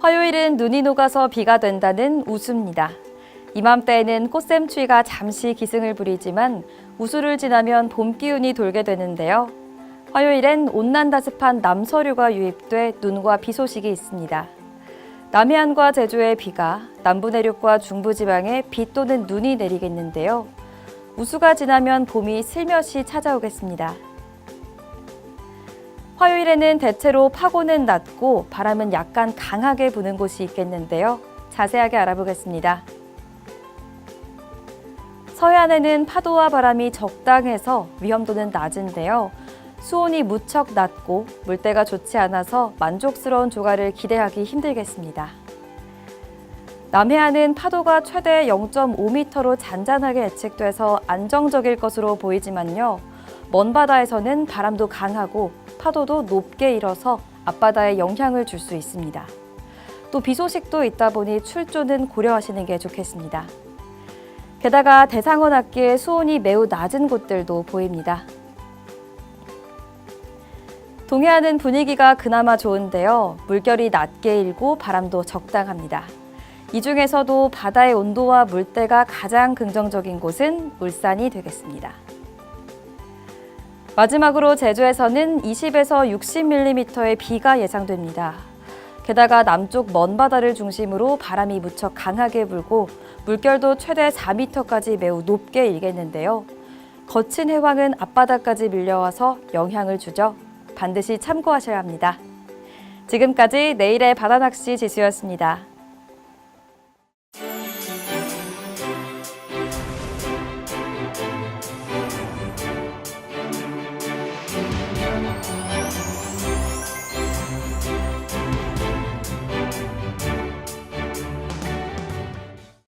화요일은 눈이 녹아서 비가 된다는 우수입니다. 이맘때에는 꽃샘추위가 잠시 기승을 부리지만 우수를 지나면 봄 기운이 돌게 되는데요. 화요일엔 온난다습한 남서류가 유입돼 눈과 비 소식이 있습니다. 남해안과 제주의 비가, 남부 내륙과 중부 지방에 비 또는 눈이 내리겠는데요. 우수가 지나면 봄이 슬며시 찾아오겠습니다. 화요일에는 대체로 파고는 낮고 바람은 약간 강하게 부는 곳이 있겠는데요. 자세하게 알아보겠습니다. 서해안에는 파도와 바람이 적당해서 위험도는 낮은데요. 수온이 무척 낮고 물때가 좋지 않아서 만족스러운 조가를 기대하기 힘들겠습니다. 남해안은 파도가 최대 0.5m로 잔잔하게 예측돼서 안정적일 것으로 보이지만요. 먼 바다에서는 바람도 강하고 파도도 높게 일어서 앞바다에 영향을 줄 수 있습니다. 또 비 소식도 있다 보니 출조는 고려하시는 게 좋겠습니다. 게다가 대상원 앞기에 수온이 매우 낮은 곳들도 보입니다. 동해안은 분위기가 그나마 좋은데요. 물결이 낮게 일고 바람도 적당합니다. 이 중에서도 바다의 온도와 물때가 가장 긍정적인 곳은 울산이 되겠습니다. 마지막으로 제주에서는 20에서 60mm의 비가 예상됩니다. 게다가 남쪽 먼 바다를 중심으로 바람이 무척 강하게 불고 물결도 최대 4m까지 매우 높게 일겠는데요. 거친 해왕은 앞바다까지 밀려와서 영향을 주죠. 반드시 참고하셔야 합니다. 지금까지 내일의 바다낚시 지수였습니다.